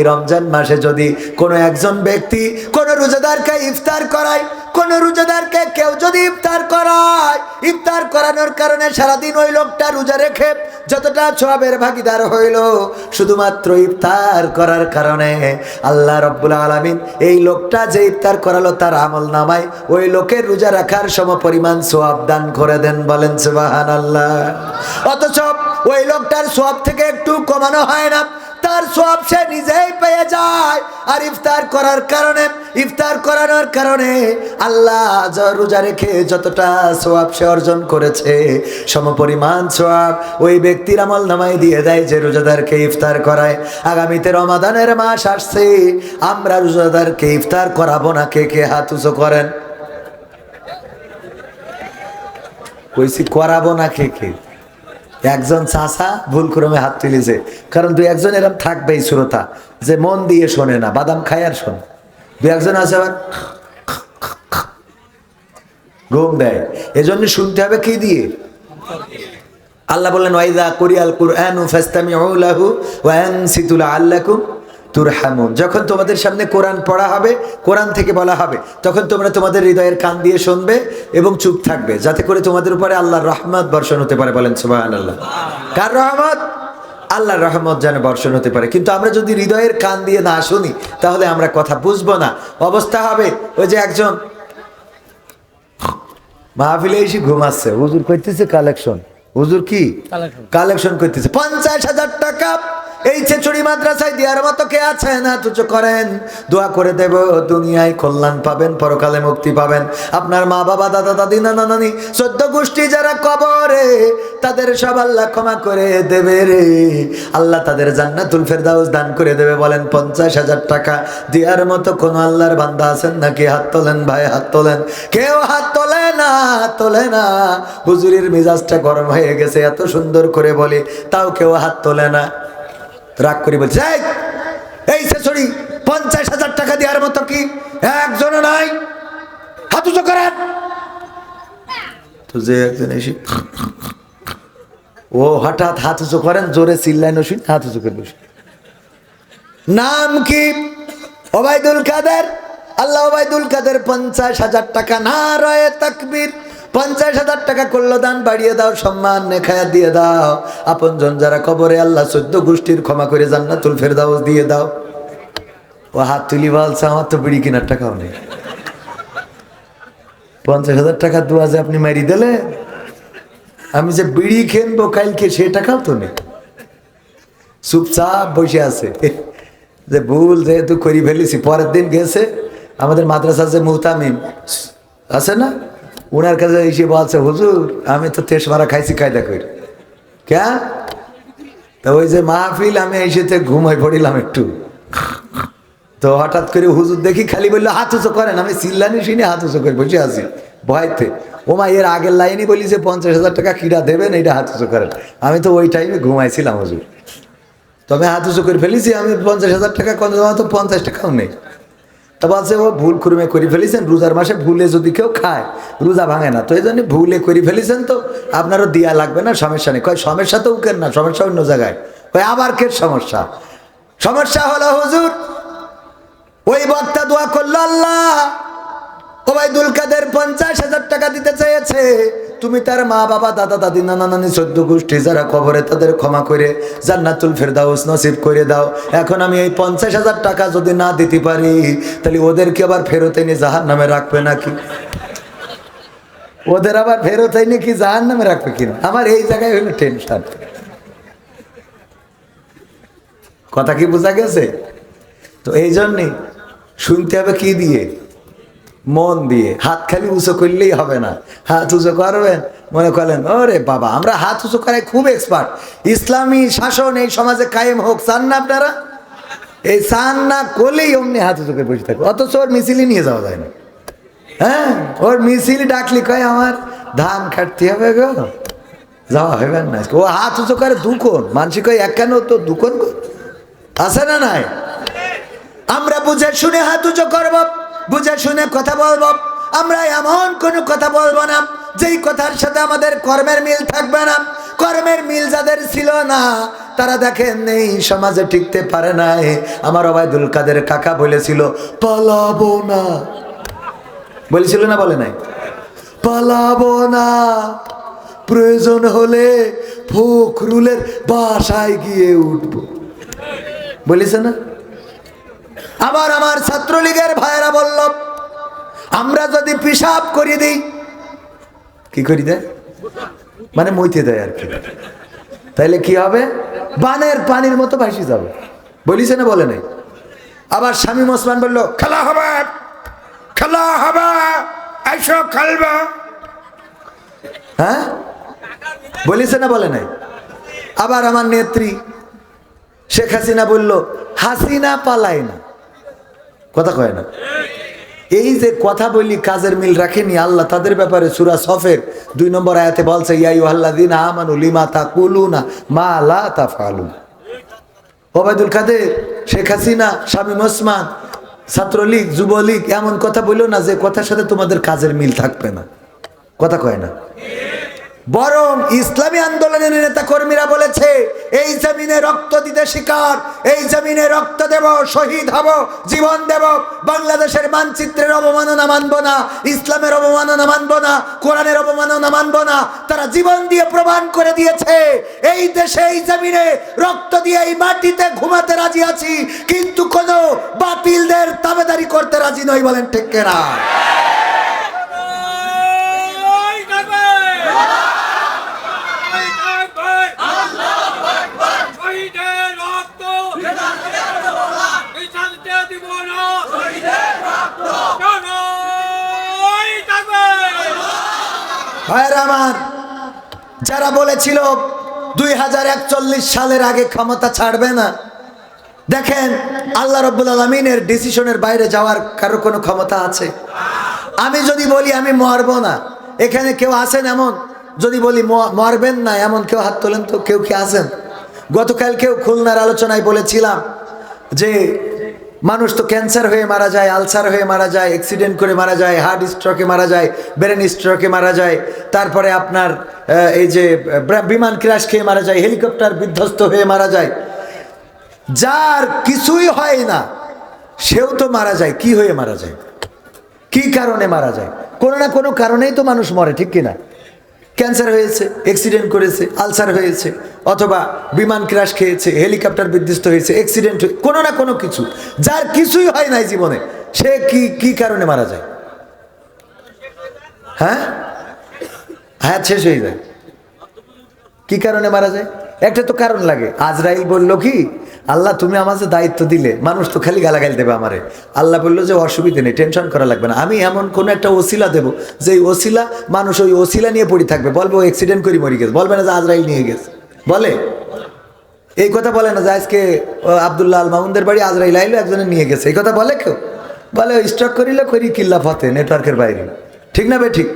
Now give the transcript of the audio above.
এই রমজান মাসে যদি কোনো একজন ব্যক্তি কোনো রোজাদারকে ইফতার করায়, কোন রোজাদারকে কেউ যদি ইফতার করায়, ইফতার করানোর কারণে সারাদিন ওই লোকটা রোজা রেখে যতটা সবের ভাগিদার হইল, শুধুমাত্র ইফতার করার কারণে আল্লাহ রব্বুল আলমিন এই লোকটা যে ইফতার করালো তার আমল নামায়, ওই লোকের রোজা রাখার সম পরিমাণ সোয়াব দান করে দেন বলেন সুবাহান আল্লাহ অথচ ওই লোকটার সোয়াব থেকে একটু কমানো হয় না তার সব সে নিজেই পেয়ে যায়। আর ইফতার করার কারণে, ইফতার করানোর কারণে আল্লাহ রোজা রেখে যতটা সোয়াব সে অর্জন করেছে, সমপরিমাণ সোয়াব ওই ব্যক্তির আমল নামাই দিয়ে দেয় যে রোজাদারকে ইফতার করায়। আগামীতে রমাদানের মাস আসছে, আমরা রোজাদারকে ইফতার করাবো না, কে কে হাত উঁচু করেন? কইছি করাবো না কে কে? একজন চাষা ভুল ক্রমে হাত তুলেছে। কারণ দু একজন এরকম থাকবে এই শ্রোতা যে মন দিয়ে শোনে না, বাদাম খায় আর শোনে। দু একজন আছে আবার ঘুম দেয়। এজন্য শুনতে হবে কি দিয়ে? আল্লাহ বললেন, ওয়াইদা কুরিয়াল কুরআন ফাস্তামিউ লাহু ওয়া আনসিতু লাআল্লাকুম তুরহামুন। যখন তোমাদের সামনে কোরআন পড়া হবে কোরআন থেকে বলা হবে তখন তোমরা তোমাদের হৃদয়ের কান দিয়ে শুনবে এবং চুপ থাকবে যাতে করে তোমাদের উপরে আল্লাহর রহমত বর্ষণ হতে পারে। বলেন সুবহানাল্লাহ। কার রহমত? আল্লাহর রহমত যেন বর্ষণ হতে পারে। কিন্তু আমরা যদি হৃদয়ের কান দিয়ে না শুনি তাহলে আমরা কথা বুঝব না। অবস্থা হবে ওই যে একজন মাহফিলে এসে ঘুমাচ্ছে। হুজুর করতেছে কালেকশন। হুজুর কি? কালেকশন। করতেছে পঞ্চাশ হাজার টাকা এই ছেচুড়ি মাদ্রাসায় দেওয়ার মতো কে আছে না? তুচো করেন। দোয়া করে দেব, দুনিয়ায় কল্যাণ পাবেন, পরকালে মুক্তি পাবেন। আপনার মা বাবা, দাদা, দাদি, নানা, নানি, চোদ্দ গোষ্ঠী যারা কবরে, তাদের সব আল্লাহ ক্ষমা করে দেবে রে। আল্লাহ তাদের জান্নাতুল ফেরদাউস দান করে দেবে, বলেন পঞ্চাশ হাজার টাকা দেওয়ার মতো কোন আল্লাহর বান্দা আছেন নাকি? হাত তোলেন ভাই, হাত তোলেন। কেউ হাত তোলে না তোলে না। হুজুরির মেজাজটা গরম হয়ে গেছে, এত সুন্দর করে বলে, তাও কেউ হাত তোলে না। রাগ করে বলছে "এই, শেষরি পঞ্চাশ হাজার টাকা দেওয়ার মতো কি একজন নাই? হাত উঁচু করেন। তো যে একজন এসে ও হঠাৎ হাত উঁচু করেন জোরে চিল্লায় নসুন হাত উঁচু করে বসে নাম কি? ওবায়দুল কাদের? আল্লাহ ওবায়দুল কাদের পঞ্চাশ হাজার টাকা না রয়ে তাকবীর। পঞ্চাশ হাজার টাকা করল দান, বাড়িয়ে দাও, সম্মান, নেখায়া দিয়ে দাও। আপন জন যারা কবরে আল্লাহ চোদ্দ গোষ্ঠীর ক্ষমা করে যান না জান্নাতুল ফেরদাউস দিয়ে দাও। ও হাত তুলি বলছে, আমার তো বিড়ি কেনার টাকাও নেই। পঞ্চাশ হাজার টাকা দু আপনি মারি দিলে আমি যে বিড়ি কিনবো কালকে সে টাকাও তো নেই। চুপচাপ বসে আছে। যে ভুল যেহেতু করি ফেলেছি, পরের দিন গেছে, আমাদের মাদ্রাসা যে মুহতামিম আছে না? ওনার কাছে এসে বলছে, হুজুর, আমি তো তেস মারা খাইছি, কায়দা করি কেন তা ওই যে মাহফিল, আমি এসেতে ঘুমাই পড়িলাম একটু। তো হঠাৎ করে হুজুর দেখি খালি বলল, হাত উঁচু করেন, আমি চিল্লানি শুনে, হাত উঁচু করে বসে আছি, ভয়তে। ওমা এর আগের লাইনই বলি যে, পঞ্চাশ হাজার টাকা কিরা দেবেন এটা হাত উঁচু করেন। আমি তো ওই টাইমে ঘুমাইছিলাম, হুজুর। তবে হাত উঁচু করে ফেলেছি, আমি পঞ্চাশ হাজার টাকা জমা তো পঞ্চাশ টাকাও নেই। তা বলছে ও ভুল খুরমে করে ফেলেছেন, রোজার মাসে ভুলে যদি কেউ খায়, রোজা ভাঙে না। তো এই জন্য ভুলে করে ফেলেছেন তো, আপনারও দিয়া লাগবে না, সমস্যা নেই। কয়, সমস্যা তো উকেন না, সমস্যা অন্য জায়গায়। কয়, আবার কে সমস্যা? সমস্যা হলো হুজুর, ওই বক্তা দোয়া করল আল্লাহ ওবায়দুল কাদের পঞ্চাশ হাজার টাকা দিতে চেয়েছে। তুমি তার মা, বাবা, দাদা, দাদি, নানা, নানি চোদ্দ গোষ্ঠী, যারা কবরে তাদের ক্ষমা করে জান্নাতুল ফেরদাউস নসিব করে দাও। এখন আমি এই পঞ্চাশ হাজার টাকা যদি না দিতে পারি, তাহলে ওদেরকে আবার ফেরত এনে জাহার নামে রাখবে নাকি? ওদের আবার ফেরত এনে কি জাহার নামে রাখবে কিনা? আমার এই জায়গায় হলো টেনশন কথা কি বোঝা গেছে? তো এই জন্যে শুনতে হবে কি দিয়ে? মন দিয়ে। হাত খালি উঁচু করলেই হবে না। হাত উঁচু করবেন, মনে করলেন, ওরে বাবা, আমরা হাত উঁচু করায় খুব এক্সপার্ট ইসলামী শাসন এই সমাজে কায়েম হোক, চান না আপনারা? এই চান না করলেই অমনি হাত উঁচু করে বসে থাকবে। অথচ ওর মিছিলই নিয়ে যাওয়া যায় না। হ্যাঁ? ওর মিছিল ডাকলি কয় আমার, ধান কাটতে হবে গো। যাওয়া হবে না ও হাত উঁচু করে দুকন মানসিক এক কেন তো দুকন আছে না নাই? আমরা বুঝে শুনে হাত উঁচু করব। বুঝে শুনে কথা বলব। আমরা এমন কোনো কথা বলব না, যেই কথার সাথে আমাদের কর্মের মিল থাকবে না। কর্মের মিল যাদের ছিল না, তারা দেখেন নেই সমাজে টিকতে পারে নাই। আমার অবায়দুল কাদের কাকা বলেছিল, পালাবো না। বলেছিল না বলে নাই? পালাবো না। প্রয়োজন হলে ফখরুলের বাসায় গিয়ে উঠব। বলেছে না? আবার আমার ছাত্রলীগের ভাইয়েরা বলল, আমরা যদি পিসাব করে দিই। কি করি দেয়? মানে মইতে দেয় আর কি। তাইলে কি হবে? বানের পানির মতো ভাসি যাবে। বলিছে না, বলে নাই। আবার স্বামী ওসমান বলল, খেলা হবে খেলা হবে এসো খেলবে। হ্যাঁ? বলিছে না, বলে নাই। আবার আমার নেত্রী শেখ হাসিনা বলল, হাসিনা পালায় না। কথা কয় না। এই যে কথা বলি কাজের মিল রাখেনি আল্লাহ, তাদের ব্যাপারে সুরা সফের দুই নম্বর আয়াতে বলছে ইয়াইউ আল্লাদিন আমানু লিমা তা কুলুনা মা লা তা ফালুন ওবায়দুল কাদের, শেখ হাসিনা, শামীম ওসমান, ছাত্রলীগ, যুবলীগ, এমন কথা বলল না যে কথার সাথে তোমাদের কাজের মিল থাকবে না। কথা কয় না। বরং ইসলামী আন্দোলনের নেতা কর্মীরা বলেছে, এই জমিনে রক্ত দিতে শিকার, এই জমিনে রক্ত দেব, শহীদ হব, জীবন দেব, বাংলাদেশের মানচিত্রের অবমাননা মানব না, ইসলামের অবমাননা মানব না, কোরআনের অবমাননা মানব না। তারা জীবন দিয়ে প্রমাণ করে দিয়েছে, এই দেশে, এই জমিনে রক্ত দিয়ে এই মাটিতে ঘুমাতে রাজি আছি, কিন্তু কোনো বাতিলদের তাবেদারি করতে রাজি নই, বলেন ঠিক কেনা ওই যাবে ওই যাবে শহীদের রক্ত বিশালতে দিব না কেন ওই যাবে ভাইয়ের আমার, যারা বলেছিল দুই হাজার একচল্লিশ সালের আগে ক্ষমতা ছাড়বে না, দেখেন আল্লাহ রব্বুল আলমিনের ডিসিশনের বাইরে যাওয়ার কারও কোনো ক্ষমতা আছে? আমি যদি বলি আমি মরবো না, এখানে কেউ আছেন এমন? যদি বলি মরবেন না, এমন কেউ হাত তোলেন তো কেউ কি আছেন? গতকাল কেউ খুলনার আলোচনায় বলেছিলাম যে মানুষ তো ক্যান্সার হয়ে মারা যায়, আলসার হয়ে মারা যায় অ্যাক্সিডেন্ট করে মারা যায় হার্ট স্ট্রোকে মারা যায় ব্রেন স্ট্রোকে মারা যায়, তারপরে আপনার এই যে বিমান ক্র্যাশ খেয়ে মারা যায় হেলিকপ্টার বিধ্বস্ত হয়ে মারা যায়। যার কিছুই হয় না, সেও তো মারা যায়, কি হয়ে মারা যায়? কি কারণে মারা যায়? কোনো না কোনো কারণেই তো মানুষ মরে, ঠিক কিনা? ক্যান্সার হয়েছে অ্যাক্সিডেন্ট করেছে আলসার হয়েছে, অথবা বিমান ক্র্যাশ খেয়েছে হেলিকপ্টার বিধ্বস্ত হয়েছে অ্যাক্সিডেন্ট হয়ে কোনো না কোনো কিছু। যার কিছুই হয় নাই জীবনে, সে কি কি কারণে মারা যায়? হ্যাঁ? হায়াত শেষ হয়ে যায়। কি কারণে মারা যায়? একটা তো কারণ লাগে। আজরাইল বলল কি আল্লাহ, তুমি আমাকে দায়িত্ব দিলে, মানুষ তো খালি গালাগাল দেবে আমারে। আল্লাহ বলল যে, অসুবিধে নেই টেনশন করা লাগবে না। আমি এমন কোন একটা ওসিলা দেব যে ওসিলা মানুষ ওই ওসিলা নিয়ে পড়ে থাকবে। বলবে, ও অ্যাক্সিডেন্ট করে মরে গেছে। বলবে না যে, আজরাইল নিয়ে গেছে। বলে? এই কথা বলে না যে, আজকে আবদুল্লাহ আল মামুনদের বাড়ি আজরাইল আইলো, একজনে নিয়ে গেছে। এই কথা বলে কেউ? বলে স্ট্রক করিলে করি কিল্লা ফতে নেটওয়ার্কের বাইরে। ঠিক না বে, ঠিক?